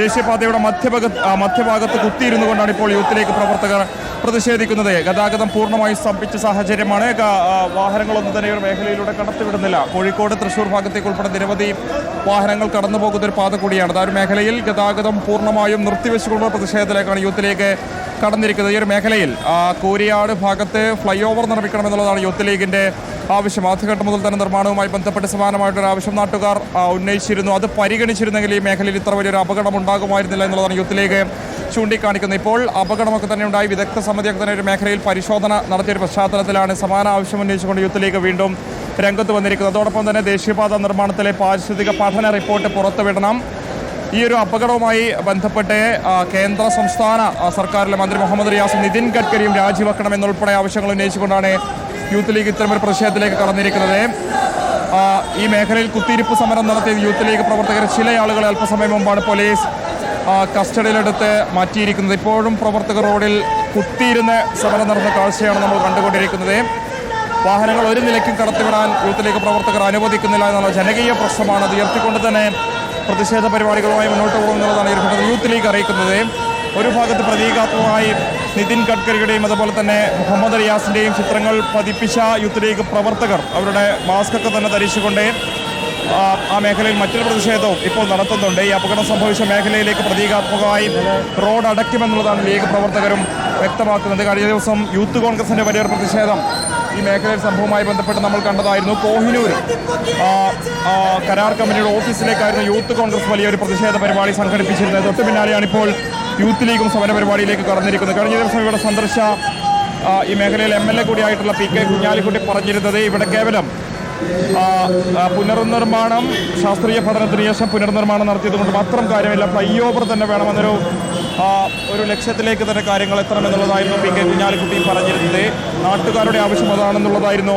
ദേശീയപാതയുടെ മധ്യഭാഗ മധ്യഭാഗത്ത് കുത്തിയിരുന്നു കൊണ്ടാണ് ഇപ്പോൾ യൂത്ത് ലീഗ് പ്രവർത്തകർ പ്രതിഷേധിക്കുന്നത്. ഗതാഗതം പൂർണമായും സ്തംഭിച്ച സാഹചര്യമാണ്. വാഹനങ്ങളൊന്നും തന്നെ ഒരു മേഖലയിലൂടെ കടത്തിവിടുന്നില്ല. കോഴിക്കോട് തൃശൂർ ഭാഗത്തേക്ക് ഉൾപ്പെടെ നിരവധി വാഹനങ്ങൾ കടന്നു പോകുന്ന ഒരു പാത കൂടിയാണ്. ആ ഒരു മേഖലയിൽ ഗതാഗതം പൂർണമായും നിർത്തിവെച്ചുകൊണ്ടുള്ള പ്രതിഷേധത്തിലേക്കാണ് യൂത്ത് ലീഗ് കടന്നിരിക്കുന്നത്. ഈ ഒരു മേഖലയിൽ കോരിയാട് ഭാഗത്ത് ഫ്ലൈ ഓവർ നിർമ്മിക്കണമെന്നുള്ളതാണ് യൂത്ത് ലീഗിന്റെ ആവശ്യം ആദ്യഘട്ടം മുതൽ തന്നെ നിർമ്മാണവുമായി ബന്ധപ്പെട്ട് സമാനമായിട്ടൊരു ആവശ്യം നാട്ടുകാർ ഉന്നയിച്ചിരുന്നു. അത് പരിഗണിച്ചിരുന്നെങ്കിൽ ഈ മേഖലയിൽ ഇത്ര വലിയൊരു അപകടം ഉണ്ടാകുമായിരുന്നില്ല എന്നുള്ളതാണ് യുദ്ധത്തിലേക്ക് ചൂണ്ടിക്കാണിക്കുന്നത്. ഇപ്പോൾ അപകടമൊക്കെ തന്നെ ഉണ്ടായി. വിദഗ്ധ സമിതിയൊക്കെ തന്നെ ഒരു മേഖലയിൽ പരിശോധന നടത്തിയൊരു പശ്ചാത്തലത്തിലാണ് സമാന ആവശ്യം ഉന്നയിച്ചുകൊണ്ട് യൂത്ത് ലീഗ് വീണ്ടും രംഗത്ത് വന്നിരിക്കുന്നത്. അതോടൊപ്പം തന്നെ ദേശീയപാത നിർമ്മാണത്തിലെ പാരിസ്ഥിതിക പഠന റിപ്പോർട്ട് പുറത്തുവിടണം. ഈ ഒരു അപകടവുമായി ബന്ധപ്പെട്ട് കേന്ദ്ര സംസ്ഥാന സർക്കാരിലെ മന്ത്രി മുഹമ്മദ് റിയാസും നിതിൻ ഗഡ്കരിയും രാജിവെക്കണം എന്നുൾപ്പെടെ ആവശ്യങ്ങൾ ഉന്നയിച്ചുകൊണ്ടാണ് യൂത്ത് ലീഗ് ഇത്തരമൊരു പ്രതിഷേധത്തിലേക്ക് കടന്നിരിക്കുന്നത്. ഈ മേഖലയിൽ കുത്തിയിരിപ്പ് സമരം നടത്തിയ യൂത്ത് ലീഗ് പ്രവർത്തകർ. ചില ആളുകളെ അല്പസമയം മുമ്പാണ് പോലീസ് കസ്റ്റഡിയിലെടുത്ത് മാറ്റിയിരിക്കുന്നത്. ഇപ്പോഴും പ്രവർത്തകർ റോഡിൽ കുത്തിയിരുന്ന് സമരം നടന്ന കാഴ്ചയാണ് നമ്മൾ കണ്ടുകൊണ്ടിരിക്കുന്നത്. വാഹനങ്ങൾ ഒരു നിലയ്ക്കും കടത്തിവിടാൻ യൂത്ത് ലീഗ് പ്രവർത്തകർ അനുവദിക്കുന്നില്ല എന്നുള്ള ജനകീയ പ്രശ്നമാണ്. അത് ഉയർത്തിക്കൊണ്ട് തന്നെ പ്രതിഷേധ പരിപാടികളുമായി മുന്നോട്ട് പോകുന്നതാണ് യൂത്ത് ലീഗ് അറിയിക്കുന്നത്. ഒരു ഭാഗത്ത് പ്രതീകാത്മകമായി നിതിൻ ഗഡ്കരിയുടെയും അതുപോലെ തന്നെ മുഹമ്മദ് റിയാസിന്റെയും ചിത്രങ്ങൾ പതിപ്പിച്ച യൂത്ത് ലീഗ് പ്രവർത്തകർ അവരുടെ മാസ്കൊക്കെ തന്നെ ധരിച്ചുകൊണ്ട് ആ, മേഖലയിൽ മറ്റൊരു പ്രതിഷേധവും ഇപ്പോൾ നടത്തുന്നുണ്ട്. ഈ അപകടം സംഭവിച്ച മേഖലയിലേക്ക് പ്രതീകാത്മകമായി റോഡ് അടയ്ക്കുമെന്നുള്ളതാണ് ലീഗ് പ്രവർത്തകരും വ്യക്തമാക്കുന്നത്. കഴിഞ്ഞ ദിവസം യൂത്ത് കോൺഗ്രസിന്റെ വലിയൊരു പ്രതിഷേധം ഈ മേഖലയിൽ സംഭവവുമായി ബന്ധപ്പെട്ട് നമ്മൾ കണ്ടതായിരുന്നു കോഹിനൂർ. കരാർ കമ്പനിയുടെ ഓഫീസിലേക്കായിരുന്നു യൂത്ത് കോൺഗ്രസ് വലിയൊരു പ്രതിഷേധ പരിപാടി സംഘടിപ്പിച്ചിരുന്നത്. തൊട്ടു പിന്നാലെയാണ് ഇപ്പോൾ യൂത്ത് ലീഗും സമര പരിപാടിയിലേക്ക് കടന്നിരിക്കുന്നത്. കഴിഞ്ഞ ദിവസം ഇവിടെ സന്ദർശ ഈ മേഖലയിൽ എം എൽ എ കൂടിയായിട്ടുള്ള പി കെ കുഞ്ഞാലിക്കുട്ടി പറഞ്ഞിരുന്നത് ഇവിടെ കേവലം പുനർനിർമ്മാണം ശാസ്ത്രീയ പഠനത്തിന് ശേഷം പുനർനിർമ്മാണം നടത്തിയത് കൊണ്ട് മാത്രം കാര്യമില്ല. ഫ്ലൈ ഓവർ തന്നെ വേണമെന്നൊരു ഒരു ലക്ഷ്യത്തിലേക്ക് തന്നെ കാര്യങ്ങൾ എത്തണമെന്നുള്ളതായിരുന്നു പി കെ കുഞ്ഞാലിക്കുട്ടി പറഞ്ഞിരുന്നത്. നാട്ടുകാരുടെ ആവശ്യം അതാണെന്നുള്ളതായിരുന്നു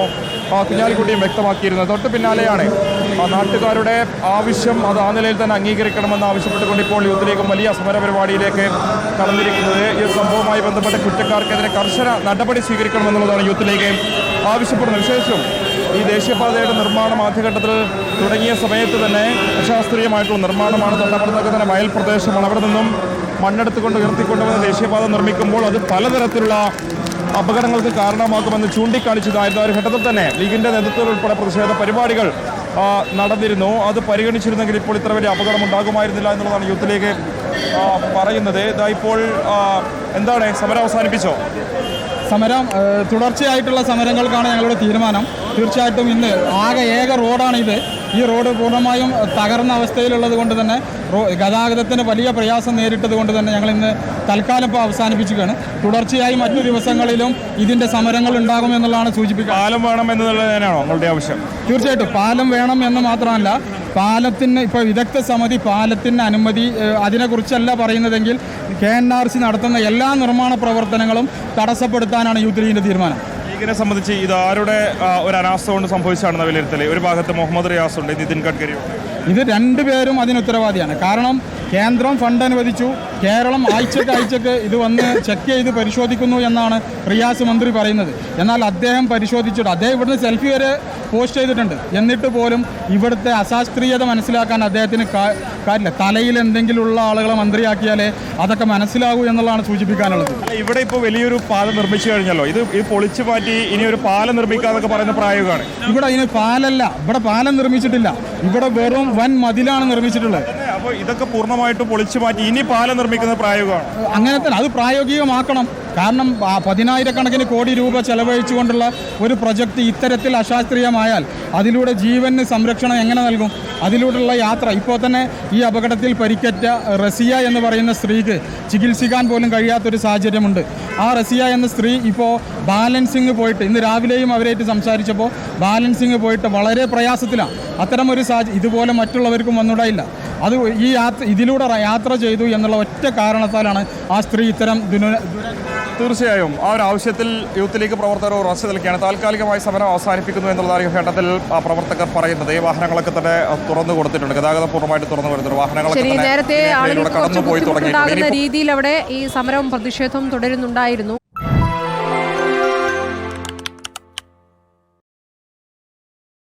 കുഞ്ഞാലിക്കുട്ടിയും വ്യക്തമാക്കിയിരുന്നത്. തൊട്ട് പിന്നാലെയാണ് നാട്ടുകാരുടെ ആവശ്യം അത് ആ നിലയിൽ തന്നെ അംഗീകരിക്കണമെന്ന് ആവശ്യപ്പെട്ടുകൊണ്ട് ഇപ്പോൾ യൂത്ത് ലീഗും വലിയ സമര പരിപാടിയിലേക്ക് കടന്നിരിക്കുന്നത്. ഈ സംഭവവുമായി ബന്ധപ്പെട്ട കുറ്റക്കാർക്കെതിരെ കർശന നടപടി സ്വീകരിക്കണമെന്നുള്ളതാണ് യൂത്ത് ലീഗ് ആവശ്യപ്പെടുന്നത്. വിശേഷം ഈ ദേശീയപാതയുടെ നിർമ്മാണം ആദ്യഘട്ടത്തിൽ തുടങ്ങിയ സമയത്ത് തന്നെ അശാസ്ത്രീയമായിട്ടുള്ള നിർമ്മാണമാണ് തൊട്ടപ്പുറത്തൊക്കെ തന്നെ വയൽ പ്രദേശമാണ് അവിടെ നിന്നും മണ്ണെടുത്തുകൊണ്ട് ഉയർത്തിക്കൊണ്ടുവന്ന ദേശീയപാത നിർമ്മിക്കുമ്പോൾ അത് പലതരത്തിലുള്ള അപകടങ്ങൾക്ക് കാരണമാകുമെന്ന് ചൂണ്ടിക്കാണിച്ചതായിരുന്നു ഒരു ഘട്ടത്തിൽ തന്നെ. ലീഗിന്റെ നേതൃത്വത്തിൽ ഉൾപ്പെടെ പ്രതിഷേധ പരിപാടികൾ നടന്നിരുന്നു. അത് പരിഗണിച്ചിരുന്നെങ്കിൽ ഇപ്പോൾ ഇത്ര വലിയ അപകടം ഉണ്ടാകുമായിരുന്നില്ല എന്നുള്ളതാണ് യൂത്ത് ലീഗ് പറയുന്നത്. ഇതാ ഇപ്പോൾ എന്താണ്? സമരം അവസാനിപ്പിച്ചോ? സമരം തുടർച്ചയായിട്ടുള്ള സമരങ്ങൾക്കാണ് ഞങ്ങളുടെ തീരുമാനം. തീർച്ചയായിട്ടും ഇന്ന് ആകെ ഏക റോഡാണ് ഇത് ഈ റോഡ് പൂർണമായും തകർന്ന അവസ്ഥയിലുള്ളത് കൊണ്ട് തന്നെ റോ ഗതാഗതത്തിന് വലിയ പ്രയാസം നേരിട്ടത് കൊണ്ട് തന്നെ ഞങ്ങൾ ഇന്ന് തൽക്കാലം ഇപ്പോൾ അവസാനിപ്പിക്കുകയാണ് തുടർച്ചയായി മറ്റു ദിവസങ്ങളിലും ഇതിന്റെ സമരങ്ങൾ ഉണ്ടാകുമെന്നുള്ളതാണ് സൂചിപ്പിക്കുക പാലം വേണം എന്നുള്ളത് തന്നെയാണോ നിങ്ങളുടെ ആവശ്യം? തീർച്ചയായിട്ടും. പാലം വേണം എന്ന് മാത്രമല്ല പാലത്തിന് ഇപ്പോൾ വിദഗ്ധ സമിതി പാലത്തിന് അനുമതി അതിനെക്കുറിച്ചല്ല പറയുന്നതെങ്കിൽ കെ എൻ ആർ സി നടത്തുന്ന എല്ലാ നിർമ്മാണ പ്രവർത്തനങ്ങളും തടസ്സപ്പെടുത്താനാണ് യൂത്ത് ലീഗിന്റെ തീരുമാനം. ലീഗിനെ സംബന്ധിച്ച് ഇത് ആരുടെ ഒരു അനാസ്ഥ കൊണ്ട് സംഭവിച്ചാണെന്ന വിലയിരുത്തൽ ഒരു ഭാഗത്ത് മുഹമ്മദ് റിയാസ് ഉണ്ട് നിതിൻ ഗഡ്കരി ഉണ്ട്. ഇത് രണ്ടുപേരും അതിന് ഉത്തരവാദിയാണ്. കാരണം കേന്ദ്രം ഫണ്ട് അനുവദിച്ചു. കേരളം ആഴ്ചക്ക് ആഴ്ചക്ക് ഇത് വന്ന് ചെക്ക് ചെയ്ത് പരിശോധിക്കുന്നു എന്നാണ് റിയാസ് മന്ത്രി പറയുന്നത്. എന്നാൽ അദ്ദേഹം പരിശോധിച്ചിട്ട് അദ്ദേഹം ഇവിടുന്ന് സെൽഫി വരെ പോസ്റ്റ് ചെയ്തിട്ടുണ്ട്. എന്നിട്ട് പോലും ഇവിടുത്തെ അശാസ്ത്രീയത മനസ്സിലാക്കാൻ അദ്ദേഹത്തിന് കാര്യമില്ല തലയിൽ എന്തെങ്കിലും ഉള്ള ആളുകളെ മന്ത്രിയാക്കിയാലേ അതൊക്കെ മനസ്സിലാകൂ എന്നുള്ളതാണ് സൂചിപ്പിക്കാനുള്ളത്. ഇവിടെ ഇപ്പോൾ വലിയൊരു പാലം നിർമ്മിച്ചു കഴിഞ്ഞല്ലോ. ഇത് ഈ പൊളിച്ചു മാറ്റി ഇനി ഒരു പാലം നിർമ്മിക്കാന്നൊക്കെ പറയുന്ന പ്രായോഗമാണ് ഇവിടെ ഇനി പാലല്ല. ഇവിടെ പാലം നിർമ്മിച്ചിട്ടില്ല. ഇവിടെ വെറും വൻ മതിലാണ് നിർമ്മിച്ചിട്ടുള്ളത്. അപ്പോൾ ഇതൊക്കെ പൂർണമായിട്ട് പൊളിച്ചു മാറ്റി ഇനി പാലം നിർമ്മിക്കുന്ന പ്രായോഗമാണ് അങ്ങനെ തന്നെ. അത് പ്രായോഗികമാക്കണം. കാരണം പതിനായിരക്കണക്കിന് കോടി രൂപ ചെലവഴിച്ചുകൊണ്ടുള്ള ഒരു പ്രൊജക്റ്റ് ഇത്തരത്തിൽ അശാസ്ത്രീയമായാൽ അതിലൂടെ ജീവന് സംരക്ഷണം എങ്ങനെ നൽകും? അതിലൂടെയുള്ള യാത്ര. ഇപ്പോൾ തന്നെ ഈ അപകടത്തിൽ പരിക്കേറ്റ റസിയ എന്ന് പറയുന്ന സ്ത്രീക്ക് ചികിത്സിക്കാൻ പോലും കഴിയാത്തൊരു സാഹചര്യമുണ്ട്. ആ റസിയ എന്ന സ്ത്രീ ഇപ്പോൾ ബാലൻസിങ് പോയിട്ട് ഇന്ന് രാവിലെയും അവരായിട്ട് സംസാരിച്ചപ്പോൾ ബാലൻസിങ് പോയിട്ട് വളരെ പ്രയാസത്തിലാണ്. അത്തരം ഒരു സാഹചര്യം ഇതുപോലെ മറ്റുള്ളവർക്കും വന്നിടയില്ല. അത് ഈ യാത്ര ഇതിലൂടെ യാത്ര ചെയ്തു എന്നുള്ള ഒറ്റ കാരണത്താലാണ് ആ സ്ത്രീ ഇത്തരം ദുര- തീർച്ചയായും ആ ഒരു ആവശ്യത്തിൽ യൂത്ത് ലീഗ് പ്രവർത്തകർ ഉറച്ചു നിൽക്കുകയാണ്. താൽക്കാലികമായി സമരം അവസാനിപ്പിക്കുന്നു എന്നുള്ളതായി ഈ ഘട്ടത്തിൽ പ്രവർത്തകർ പറയുന്നത്. ഈ വാഹനങ്ങളൊക്കെ തന്നെ തുറന്നു കൊടുത്തിട്ടുണ്ട്. ഗതാഗതം പൂർണമായിട്ട് തുറന്നു കൊടുത്തിട്ടുണ്ട് വാഹനങ്ങളൊക്കെ നേരത്തെ കടന്നു പോയി തുടങ്ങിയിട്ടുണ്ട്. രീതിയിൽ അവിടെ ഈ സമരവും പ്രതിഷേധവും തുടരുന്നുണ്ടായിരുന്നു.